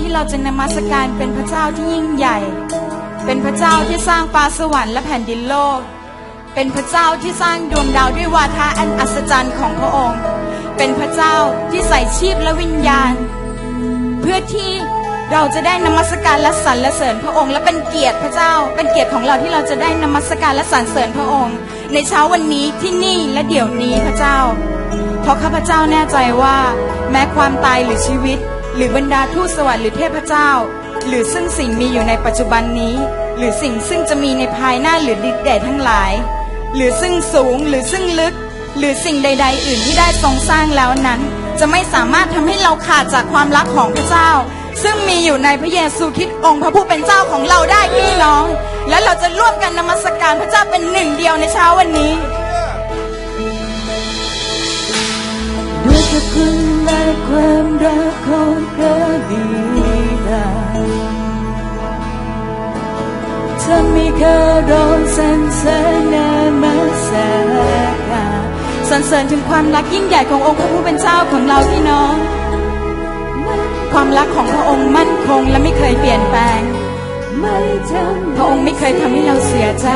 ที่เราจะนมัสการเป็นพระเจ้าที่ยิ่งใหญ่ เป็นพระเจ้าที่สร้างฟ้าสวรรค์และแผ่นดินโลก เป็นพระเจ้าที่สร้างดวงดาวด้วยวาทะอันอัศจรรย์ของพระองค์ เป็นพระเจ้าที่ใส่ชีพและวิญญาณ เพื่อที่เราจะได้นมัสการและสรรเสริญพระองค์ และเป็นเกียรติพระเจ้า เป็นเกียรติของเราที่เราจะได้นมัสการและสรรเสริญพระองค์ ในเช้าวันนี้ที่นี่และเดี๋ยวนี้พระเจ้า เพราะข้าพเจ้าแน่ใจว่า แม้ความตายหรือชีวิต หรือบรรดาทูตสวรรค์หรือเทพเจ้า หรือซึ่งสิ่งมีอยู่ในปัจจุบันนี้ หรือสิ่งซึ่งจะมีในภายหน้าหรือดิเดชทั้งหลาย หรือซึ่งสูงหรือซึ่งลึก หรือสิ่งใด ๆ อื่นที่ได้ทรงสร้างแล้วนั้น จะไม่สามารถทำให้เราขาดจากความรักของพระเจ้า ซึ่งมีอยู่ในพระเยซูคริสต์องค์พระผู้เป็นเจ้าของเราได้พี่น้อง และเราจะร่วมกันนมัสการพระเจ้าเป็นหนึ่งเดียวในเช้าวันนี้ด้วยพระคุณ ความรักของพระบิดาจะมีคารมสรรเสริญนามัสกาสรรเสริญถึงความรักยิ่งใหญ่ขององค์พระผู้เป็นเจ้าของเราพี่น้อง ความรักของพระองค์มั่นคงและไม่เคยเปลี่ยนแปลงพระองค์ไม่เคยทำให้เราเสียใจ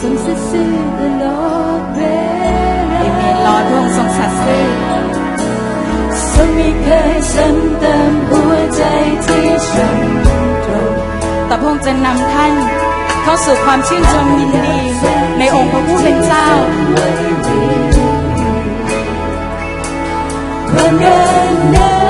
ทรงสัตย์ซื่อตลอดเวเอเมนรอพระองค์ทรงสัตย์ซื่อ ทรงไม่เคยซ้ำเติมหัวใจที่ฉันตรงแต่พระองค์จะนำท่าน เข้าสู่ความชื่นชมยินดี ในองค์พระผู้เป็นเจ้าความรักนั้น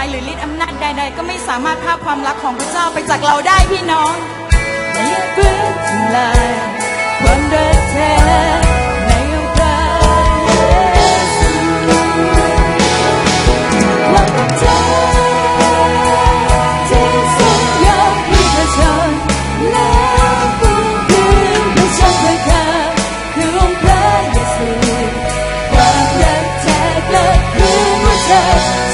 าจความตายหรือฤทธิ์อำนาจใด ๆ ก็ไม่สามารถพาความรักของพระเจ้าไปจากเราได้พี่น้องไม่ฟื้นทลายความรักแท้ในองค์พระเยซูความแท้ที่ทรงยอมพิพชนและฟื้นคืนให้ฉันเพื่อข้าคือองค์พระเยซูความรักแท้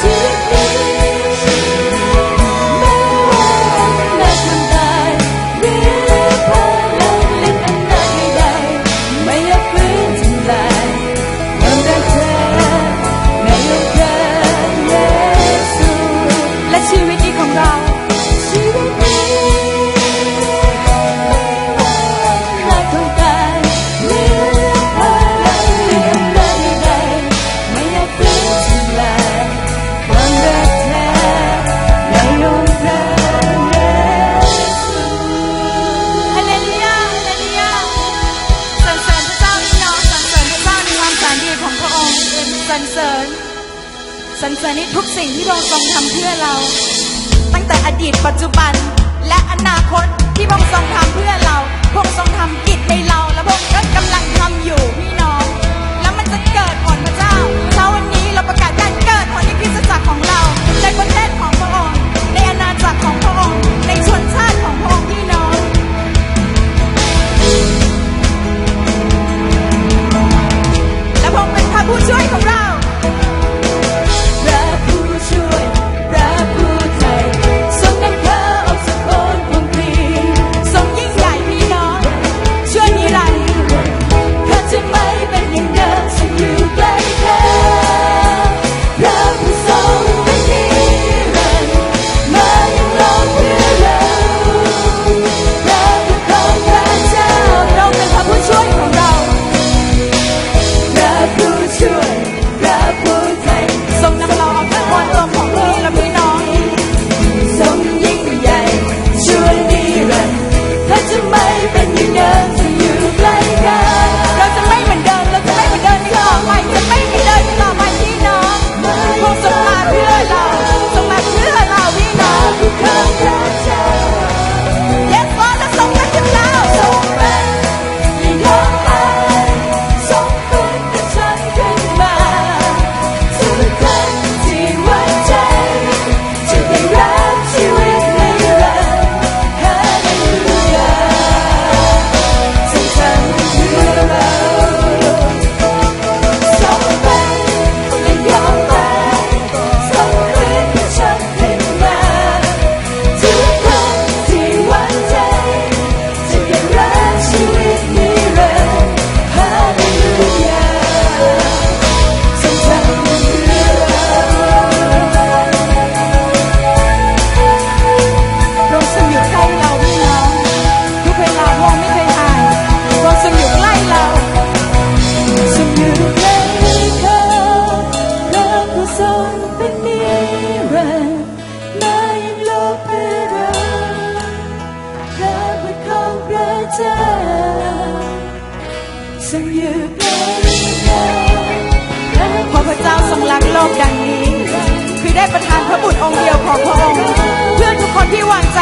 พื่อทุกคนที่วางใจ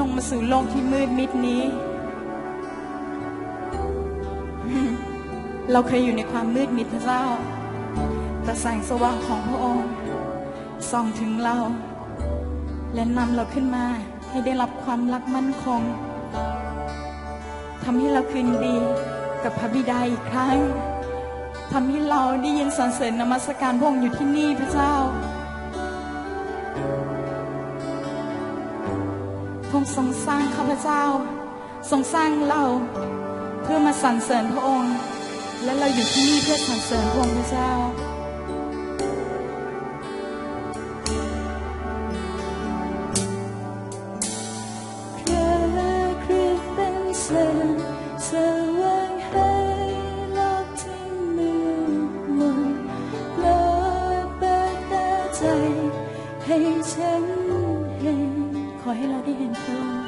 ลงมาสู่โลกที่มืดมิดนี้ เราเคยอยู่ในความมืดมิดพระเจ้า แต่แสงสว่างของพระองค์ส่องถึงเรา และนำเราขึ้นมาให้ได้รับความรักมั่นคงทำให้เราคืนดีกับพระบิดาอีกครั้งทำให้เราได้ยินสรรเสริญนมัสการพระองค์อยู่ที่นี่พระเจ้า ค์ทรงสร้างข้าพเจ้า ทรงสร้างเราเพื่อมาสรรเสริญพระองค์ และเราอยู่ที่นี่เพื่อสรรเสริญพระองค์พระเจ้าให้ฉันเห็น 快乐的演奏。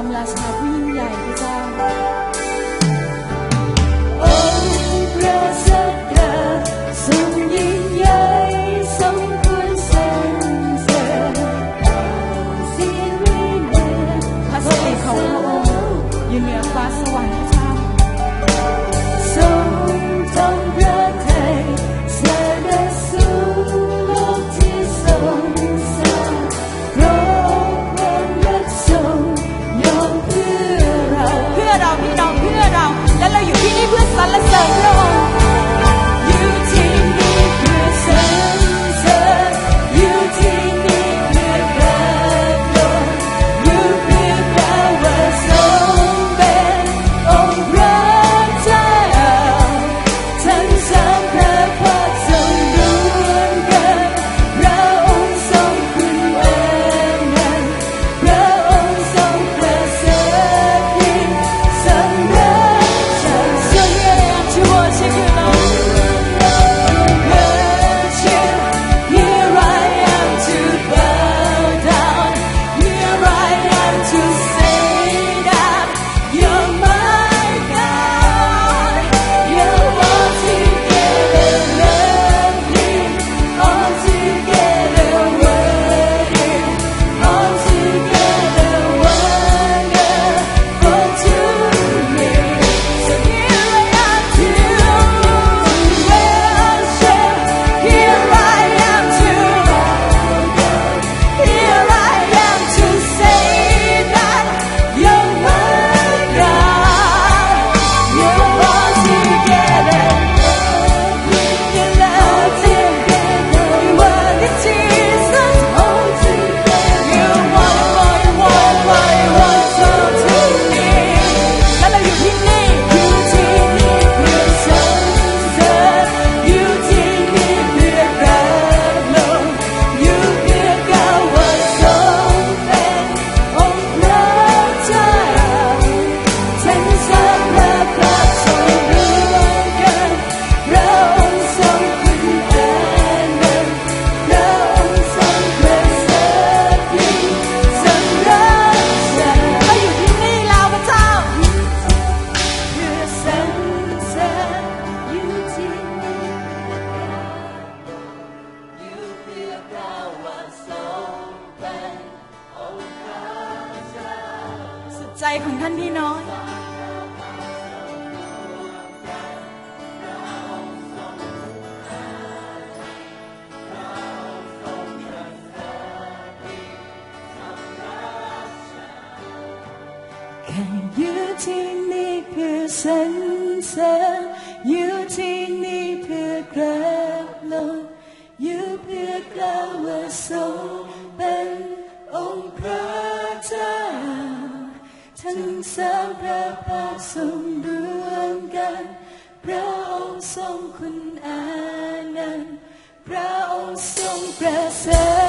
ามลาชาผู้ยิ่งใหญ่ ท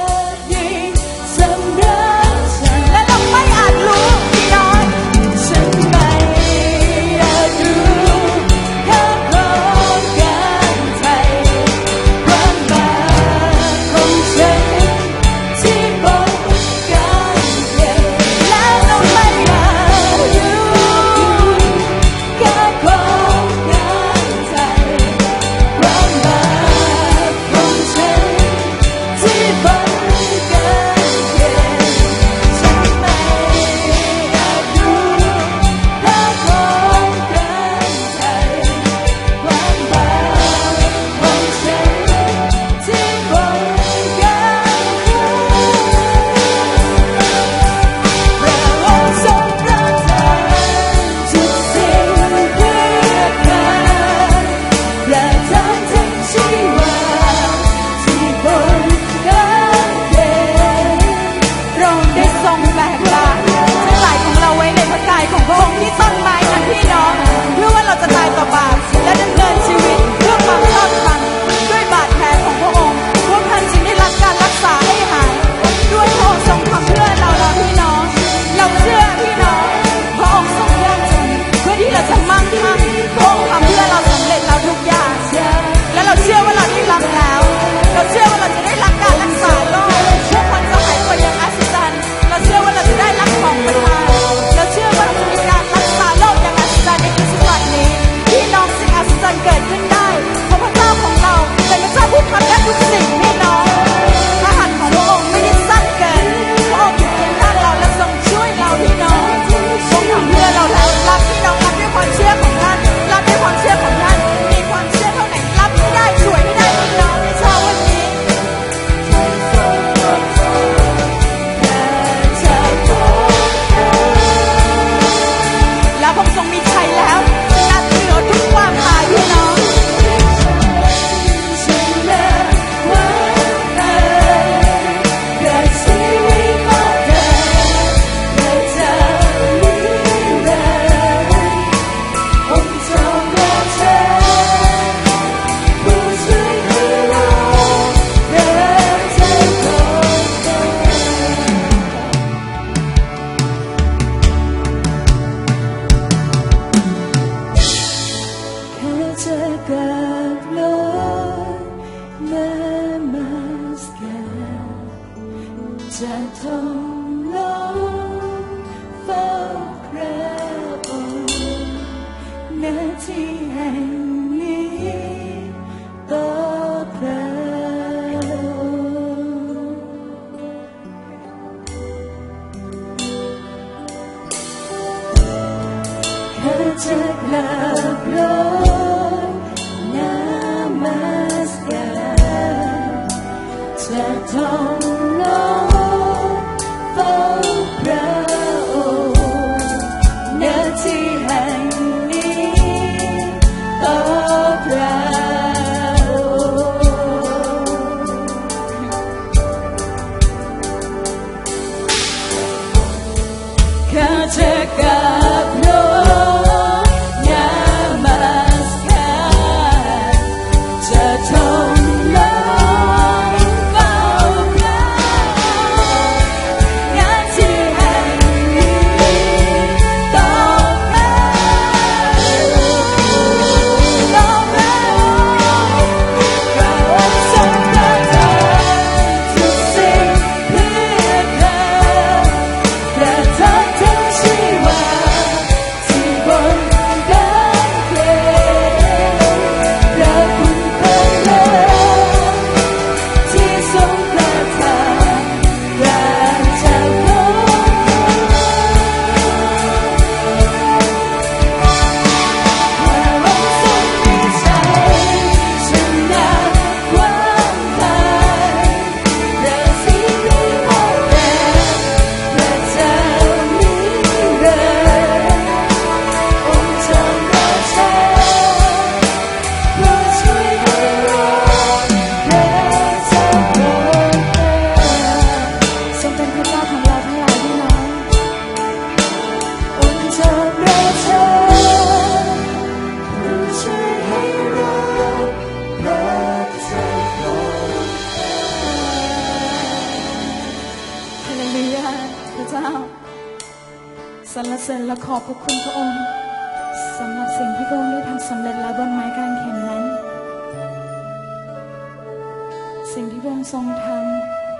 สิ่งที่พระองค์ทรงท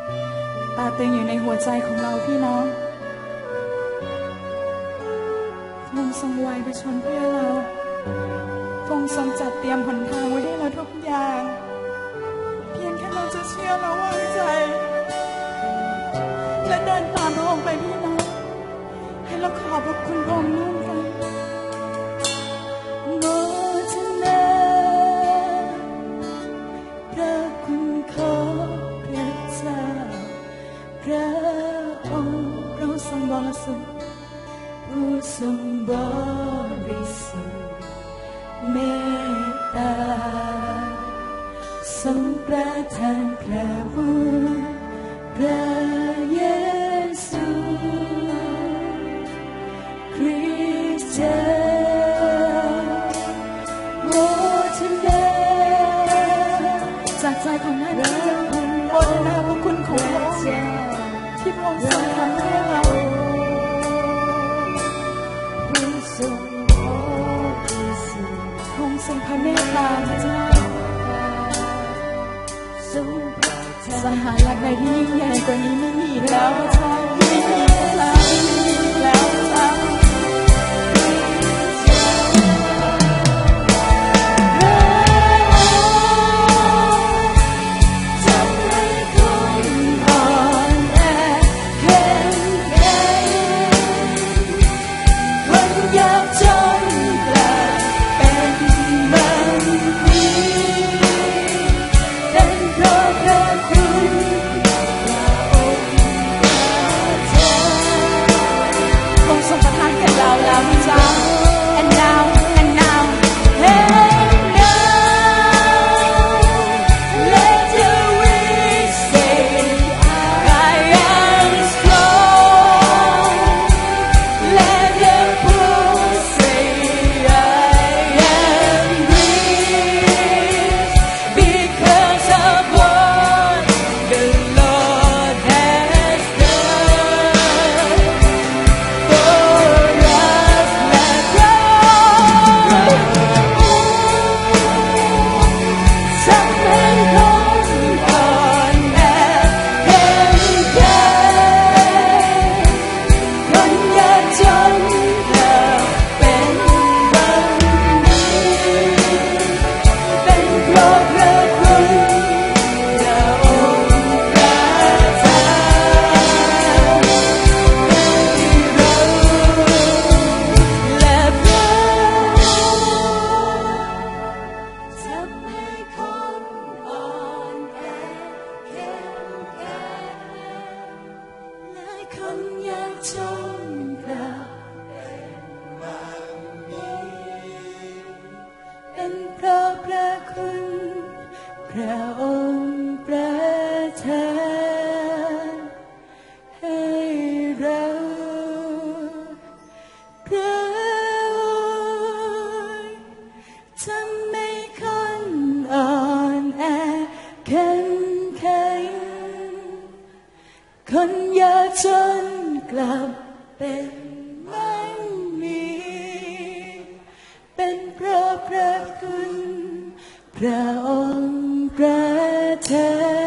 ำตาตึงอยู่ในหัวใจของเราพี่น้องพระองค์ทรงไว้ประชนเพื่อเราพระองค์ทรงจัดเตรียมหนทางไว้ให้เราทุกอย่าง เพียงแค่เราจะเชื่อและวางใจ และเดินตามพระองค์ไปพี่น้อง ให้เราขอบพระคุณพระองค์ร่วมกัน จาโมทนาจากใจของท่านพระคุณโมทนาพระคุณของพระองค์เจ้าที่พระองค์ทรงทำให้เราทรงทรงพระเมตตาเจ้าสหายรักใดที่ยิ่งใหญ่กว่านี้ไม่มีแล้วพระเจ้า เข้มแข็งคนยากจนกลับเป็นไม่มี เป็นเพราะพระคุณ พระองค์ประทาน